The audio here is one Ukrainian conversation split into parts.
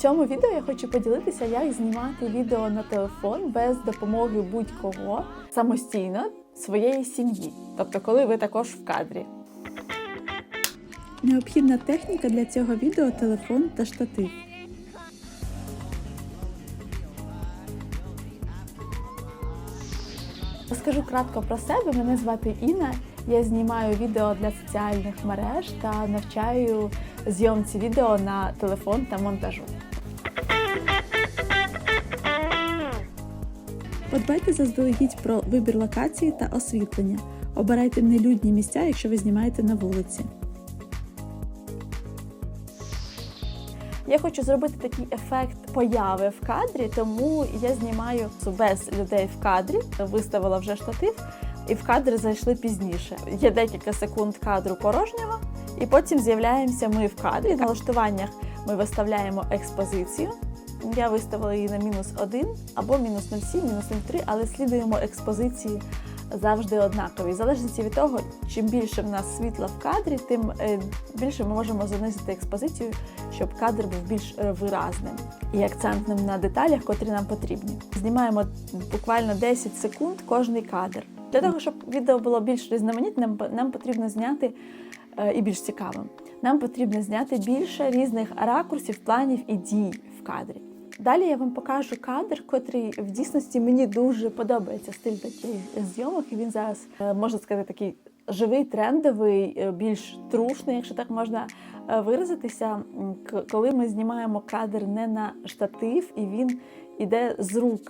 цьому відео я хочу поділитися, як знімати відео на телефон без допомоги будь-кого самостійно своєї сім'ї. Тобто, коли ви також в кадрі. Необхідна техніка для цього відео телефон та штатив. Розкажу кратко про себе. Мене звати Інна. Я знімаю відео для соціальних мереж та навчаю зйомці відео на телефон та монтажу. Подбайте заздалегідь про вибір локації та освітлення. Обирайте нелюдні місця, якщо ви знімаєте на вулиці. Я хочу зробити такий ефект появи в кадрі, тому я знімаю без людей в кадрі, виставила вже штатив, і в кадр зайшли пізніше. Є декілька секунд кадру порожнього, і потім з'являємося ми в кадрі. В налаштуваннях ми виставляємо експозицію. Я виставила її на мінус 1 або мінус 0,7, мінус 0,3, але слідуємо експозиції завжди однакові. В залежності від того, чим більше в нас світла в кадрі, тим е, більше ми можемо занизити експозицію, щоб кадр був більш е, виразним і акцентним на деталях, котрі нам потрібні. Знімаємо буквально 10 секунд кожний кадр. Для того, щоб відео було більш різноманітним, нам потрібно зняти е, і більш цікавим. Нам потрібно зняти більше різних ракурсів, планів і дій в кадрі. Далі я вам покажу кадр, котрий в дійсності мені дуже подобається стиль таких зйомок. Він зараз е, можна сказати такий живий, трендовий, е, більш трушний, якщо так можна е, виразитися. Коли ми знімаємо кадр не на штатив, і він іде з рук.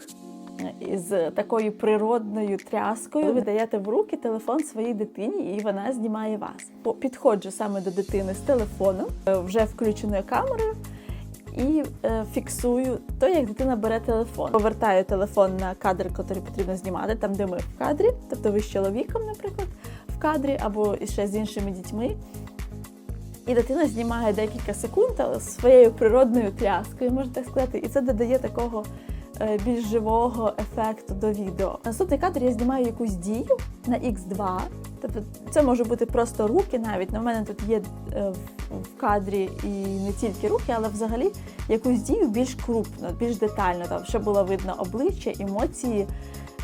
е, З такою природною тряскою ви даєте в руки телефон своїй дитині, і вона знімає вас. Підходжу саме до дитини з телефоном, вже включеною камерою, і е, фіксую то, як дитина бере телефон. Повертаю телефон на кадр, який потрібно знімати, там, де ми в кадрі, тобто ви з чоловіком, наприклад, в кадрі, або ще з іншими дітьми. І дитина знімає декілька секунд але своєю природною тряскою, можна так сказати, і це додає такого е, більш живого ефекту до відео. Наступний кадр я знімаю якусь дію на X2. Тобто це може бути просто руки навіть. На мене тут є е, в- кадрі і не тільки руки, але взагалі якусь дію більш крупно, більш детально, там щоб було видно обличчя, емоції.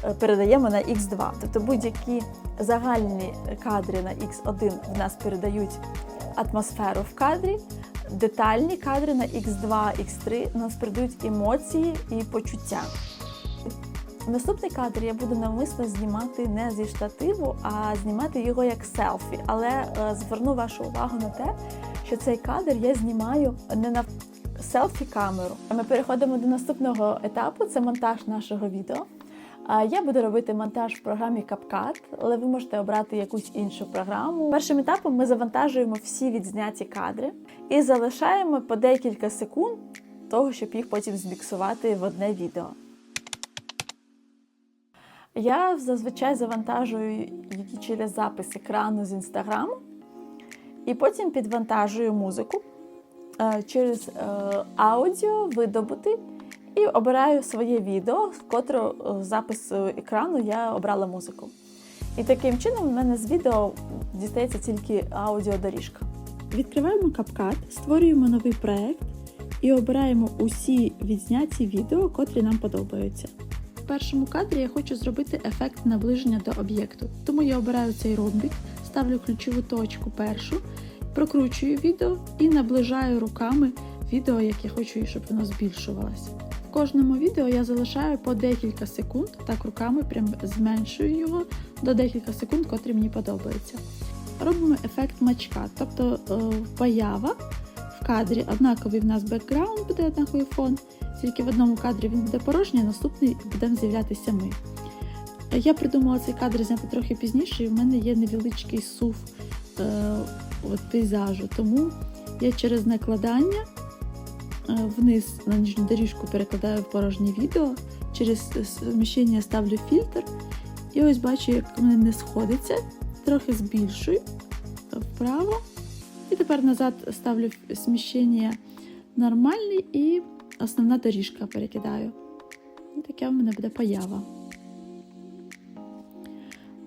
е, Передаємо на X2. Тобто будь-які загальні кадри на X1 в нас передають атмосферу в кадрі, детальні кадри на X2, X3 нас передають емоції і почуття. Наступний кадр я буду навмисно знімати не зі штативу, а знімати його як селфі. Але е, зверну вашу увагу на те, що цей кадр я знімаю не на селфі-камеру. Ми переходимо до наступного етапу це монтаж нашого відео. Я буду робити монтаж в програмі CapCut, але ви можете обрати якусь іншу програму. Першим етапом ми завантажуємо всі відзняті кадри і залишаємо по декілька секунд того, щоб їх потім зміксувати в одне відео. Я зазвичай завантажую які через запис екрану з інстаграму, і потім підвантажую музику е, через е, аудіо видобути і обираю своє відео, в котрого е, запис екрану я обрала музику. І таким чином в мене з відео дістається тільки аудіодоріжка. Відкриваємо CapCut, створюємо новий проект і обираємо усі відзняті відео, котрі нам подобаються. В першому кадрі я хочу зробити ефект наближення до об'єкту, тому я обираю цей ромбік, ставлю ключову точку першу, прокручую відео і наближаю руками відео, як я хочу, щоб воно збільшувалося. В кожному відео я залишаю по декілька секунд, так руками прям зменшую його до декілька секунд, котрі мені подобаються. Робимо ефект мачка, тобто е, поява кадрі однаковий в нас бекграунд буде однаковий фон, тільки в одному кадрі він буде порожній, а наступний будемо з'являтися ми. Я придумала цей кадр зняти трохи пізніше, і в мене є невеличкий сув е, от пейзажу, тому я через накладання е, вниз на нижню доріжку перекладаю в порожнє відео, через зміщення ставлю фільтр, і ось бачу, як в мене не сходиться, трохи збільшую вправо. І тепер назад ставлю сміщення нормальне і основна доріжка перекидаю. І таке в мене буде поява.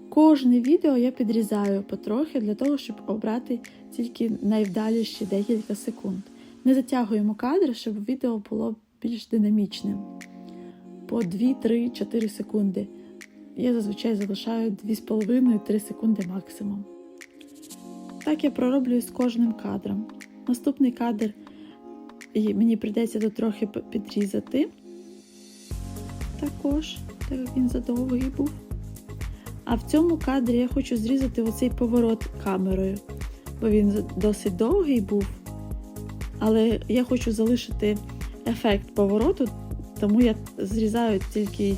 Кожне відео я підрізаю потрохи для того, щоб обрати тільки найвдаліші декілька секунд. Ми затягуємо кадр, щоб відео було більш динамічним. По 2, 3, 4 секунди. Я зазвичай залишаю 2,5-3 секунди максимум. Так я пророблюю з кожним кадром. Наступний кадр мені прийдеться тут трохи підрізати. Також, так він задовгий був. А в цьому кадрі я хочу зрізати оцей поворот камерою, бо він досить довгий був. Але я хочу залишити ефект повороту, тому я зрізаю тільки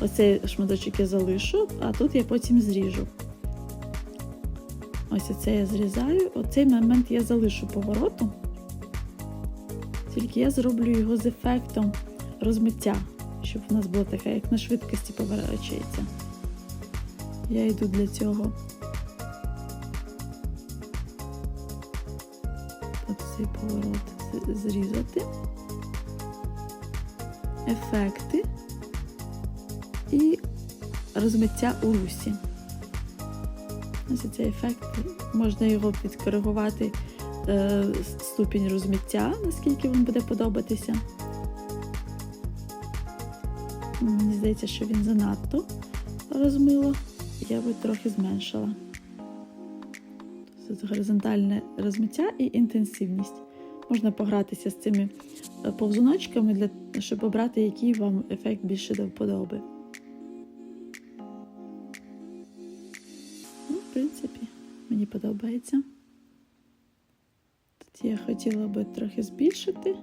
оцей шматочок я залишу, а тут я потім зріжу. Ось оце я зрізаю. Оцей момент я залишу повороту. Тільки я зроблю його з ефектом розмиття, щоб у нас було таке, як на швидкості поворачується. Я йду для цього. От цей поворот зрізати. Ефекти і розмиття у русі. Ось цей ефект можна його підкоригувати е, ступінь розмиття, наскільки вам буде подобатися. Мені здається, що він занадто розмило. Я би трохи зменшила. Тут горизонтальне розмиття і інтенсивність. Можна погратися з цими е, повзуночками, для, щоб обрати, який вам ефект більше до вподоби. Подобається. Тут я хотіла би трохи збільшити.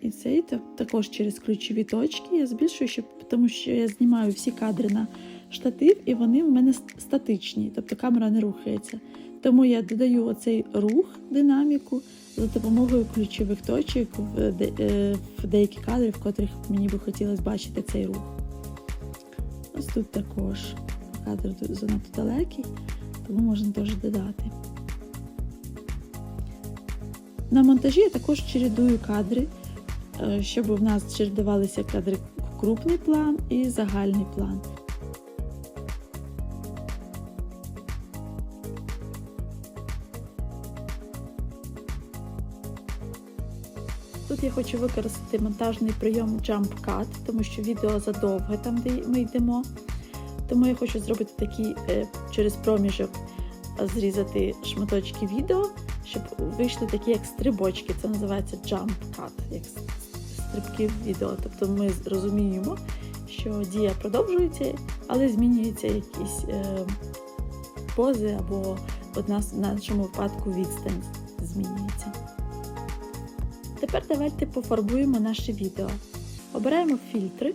І цей так- також через ключові точки я збільшую, щоб, тому що я знімаю всі кадри на штатив, і вони в мене статичні, тобто камера не рухається. Тому я додаю оцей рух, динаміку за допомогою ключових точок в, де- е, в деякі кадри, в котрих мені би хотілося бачити цей рух. Ось тут також кадр занадто далекий, тому можна теж додати. На монтажі я також чередую кадри, е, щоб в нас чередувалися кадри крупний план і загальний план. Тут я хочу використати монтажний прийом Jump Cut, тому що відео задовге там, де ми йдемо. Тому я хочу зробити такий е, через проміжок е, зрізати шматочки відео, щоб вийшли такі як стрибочки. Це називається jump cut, як стрибки в відео. Тобто ми розуміємо, що дія продовжується, але змінюються якісь е, пози або в нашому випадку відстань змінюється. Тепер давайте пофарбуємо наше відео. Обираємо фільтри.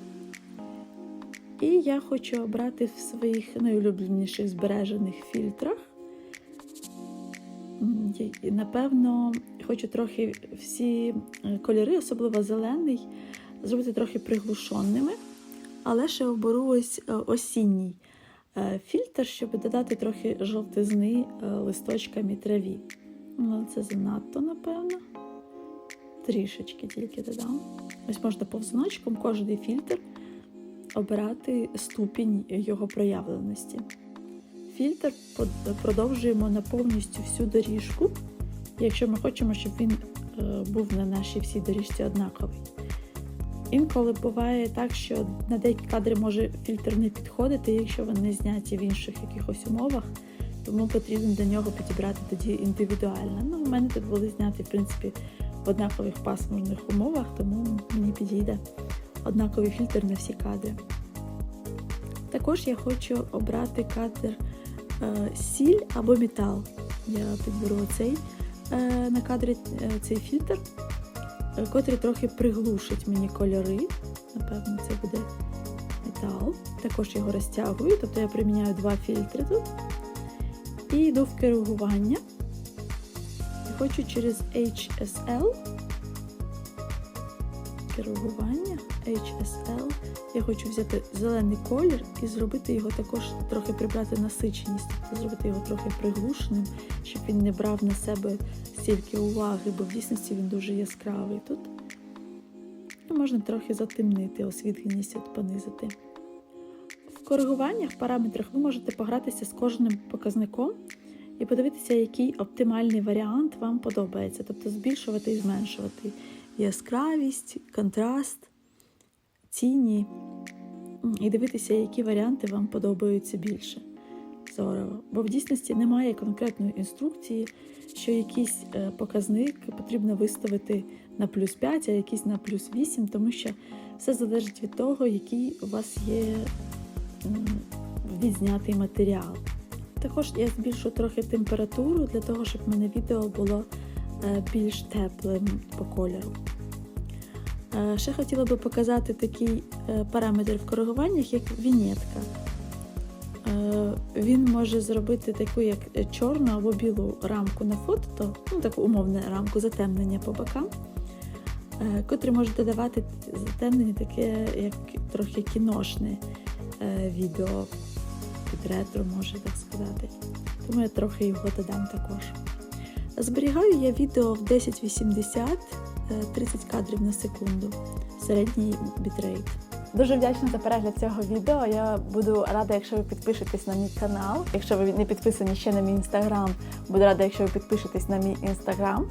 І я хочу обрати в своїх найулюбленіших збережених фільтрах. Напевно, хочу трохи всі е, кольори, особливо зелений, зробити трохи приглушеними, але ще оберу ось е, осінній е, фільтр, щоб додати трохи жовтизни е, листочкам траві. Ну, це занадто, напевно. Трішечки тільки додам. Ось можна повзуночком кожний фільтр обирати ступінь його проявленості. Фільтр продовжуємо на повністю всю доріжку, якщо ми хочемо, щоб він е, був на нашій всій доріжці однаковий. Інколи буває так, що на деякі кадри може фільтр не підходити, якщо вони зняті в інших якихось умовах, тому потрібно до нього підібрати тоді індивідуально. Ну, у мене тут були зняті, в принципі, в однакових пасмурних умовах, тому мені підійде однаковий фільтр на всі кадри. Також я хочу обрати кадр е, сіль або метал. Я підберу цей е, на кадрі е, цей фільтр, котрий трохи приглушить мені кольори. Напевно, це буде метал. Також його розтягую, тобто я приміняю два фільтри тут. І йду в коригування. І хочу через HSL коригування HSL. Я хочу взяти зелений колір і зробити його також трохи прибрати насиченість, тобто зробити його трохи приглушеним, щоб він не брав на себе стільки уваги, бо в дійсності він дуже яскравий тут. І можна трохи затемнити, освітленість от понизити. В коригуваннях, параметрах ви можете погратися з кожним показником і подивитися, який оптимальний варіант вам подобається, тобто збільшувати і зменшувати яскравість, контраст, ціні, М, і дивитися, які варіанти вам подобаються більше. Здорово. Бо в дійсності немає конкретної інструкції, що якийсь е, показник потрібно виставити на плюс 5, а якийсь на плюс 8, тому що все залежить від того, який у вас є відзнятий матеріал. Також я збільшу трохи температуру для того, щоб в мене відео було більш теплим по кольору. Е, Ще хотіла би показати такий е, параметр в коригуваннях, як вінєтка. Е, Він може зробити таку як е, чорну або білу рамку на фото, ну таку умовну рамку затемнення по бокам, е, котрі може додавати затемнення таке, як трохи кіношне е, відео під може так сказати. Тому я трохи його додам також. Зберігаю я відео в 1080 е, 30 кадрів на секунду, середній бітрейт. Дуже вдячна за перегляд цього відео. Я буду рада, якщо ви підпишетесь на мій канал. Якщо ви не підписані ще на мій інстаграм, буду рада, якщо ви підпишетесь на мій інстаграм.